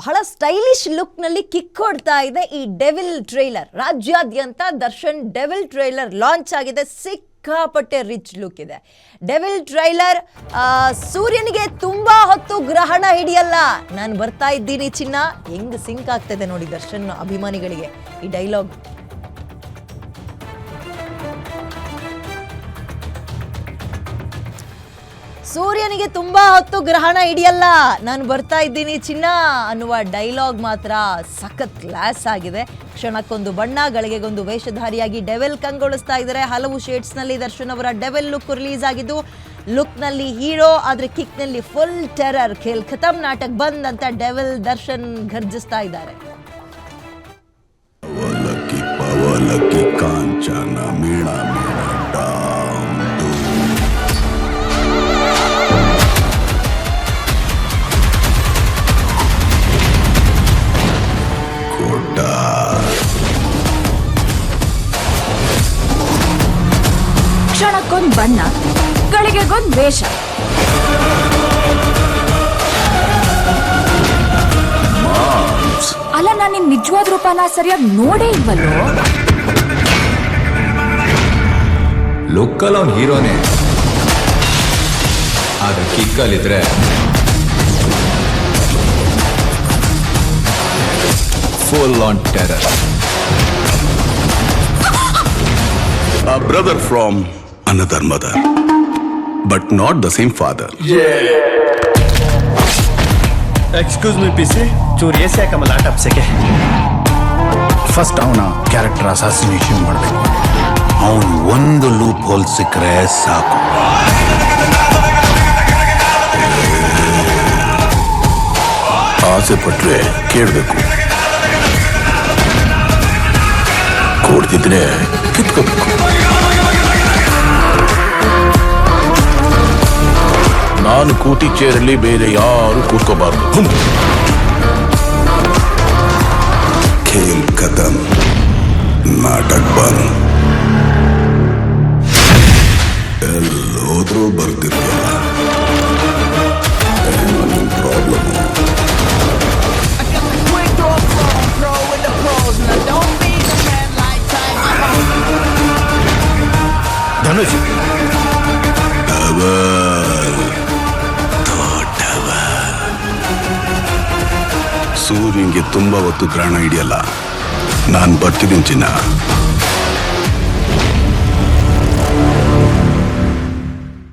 ಬಹಳ stylish ಲುಕ್ನಲ್ಲಿ kick ಕೊಡ್ತಾ ಇದೆ ಈ ಡೆವಿಲ್ ಟ್ರೈಲರ್ ರಾಜ್ಯಾದ್ಯಂತ ದರ್ಶನ್ ಡೆವಿಲ್ ಟ್ರೈಲರ್ ಲಾಂಚ್ ಆಗಿದೆ. ಸಿಕ್ಕಾಪಟ್ಟೆ ರಿಚ್ ಲುಕ್ ಇದೆ. ಡೆವಿಲ್ ಟ್ರೈಲರ್ ಸೂರ್ಯನಿಗೆ ತುಂಬಾ ಹೊತ್ತು ಗ್ರಹಣ ಹಿಡಿಯಲ್ಲ. ನಾನು ಬರ್ತಾ ಇದ್ದೀನಿ ಚಿನ್ನ. ಹೆಂಗ್ ಸಿಂಕ್ ಆಗ್ತಿದೆ ನೋಡಿ ದರ್ಶನ್ ಅಭಿಮಾನಿಗಳಿಗೆ ಈ ಡೈಲಾಗ್ ಸೂರ್ಯನಿಗೆ ತುಂಬಾ ಹೊತ್ತು ಗ್ರಹಣ ಹಿಡಿಯಲ್ಲ. ನಾನು ಬರ್ತಾ ಇದ್ದೀನಿ ಚಿನ್ನ ಅನ್ನುವ ಡೈಲಾಗ್ ಮಾತ್ರ ಸಖತ್ ಕ್ಲಾಸ್ ಆಗಿದೆ. ಕ್ಷಣಕ್ಕೊಂದು ಬಣ್ಣ, ಗಳಿಗೆಗೊಂದು ವೇಷಧಾರಿಯಾಗಿ ಡೆವೆಲ್ ಕಂಗೊಳಿಸ್ತಾ ಇದ್ದಾರೆ. ಹಲವು ಶೇಡ್ಸ್ನಲ್ಲಿ ದರ್ಶನ್ ಅವರ ಡೆವೆಲ್ ಲುಕ್ ರಿಲೀಸ್ ಆಗಿದ್ದು ಲುಕ್ನಲ್ಲಿ ಹೀರೋ ಆದ್ರೆ ಕಿಕ್ನಲ್ಲಿ ಫುಲ್ ಟೆರರ್ ಖೇಲ್ ಖತಮ್ ನಾಟಕ್ ಬಂದ್ ಅಂತ ಡೆವೆಲ್ ದರ್ಶನ್ ಘರ್ಜಿಸ್ತಾ ಇದ್ದಾರೆ. ಕಾಂಚನ ಮೀಣ ಮೀಣ ಕ್ಷಣಕ್ಕೊಂದ್ ಬಣ್ಣ ಗಳಿಗೆಗೊಂದ್ ವೇಷ. ಅಲ್ಲ ನಾನು ನಿನ್ ನಿಜವಾದ ರೂಪನ ಸರಿಯಾಗಿ ನೋಡೇ ಇಲ್ವಲ್ಲೋ? ಲುಕ್ಕಲ್ಲಿ ಅವ್ನು ಹೀರೋನೇ. ಆದ್ರೆ ಕಿಕ್ಕಲ್ಲಿದ್ರೆ full on terror A brother from another mother, but not the same father. Excuse me P C ಚೂರು ಎ ಸಿ ಹಾಕಮಲ್ಲ ಟಪ್ಸಕ್ಕೆ ಫಸ್ಟ್ ಅವನ ಕ್ಯಾರೆಕ್ಟರ್ ಅಸಾಸಿನೇಷನ್ ಮಾಡಬೇಕು. ಅವನು ಒಂದು ಲೂಪ್ ಹೋಲ್ ಸಿಕ್ಕರೆ ಸಾಕು. ಆಸೆ ಪಟ್ರೆ ಕೇಳಬೇಕು. ಕೊಡ್ತಿದ್ರೆ ಕಿತ್ಕೋಬೇಕು. ನಾನು ಕೂತಿ ಚೇರಲ್ಲಿ ಬೇರೆ ಯಾರು ಕೂತ್ಕೋಬಾರ್ದು. ಖೇಲ್ ಖತಮ್ ನಾಟಕ ಬಂದ್. ಎಲ್ಲೋದ್ರೂ ಬರ್ತಿರ್ಲಿಲ್ಲ. ಪ್ರಾಬ್ಲಮ್ ಧನುಷ್ ಸೂರ್ಯನಿಗೆ ತುಂಬಾ ಹೊತ್ತು ಗ್ರಹಣ ಹಿಡಿಯಲ್ಲ. ನಾನು ಬರ್ತಿದ್ದೀನಿ ಚಿನ್ನ.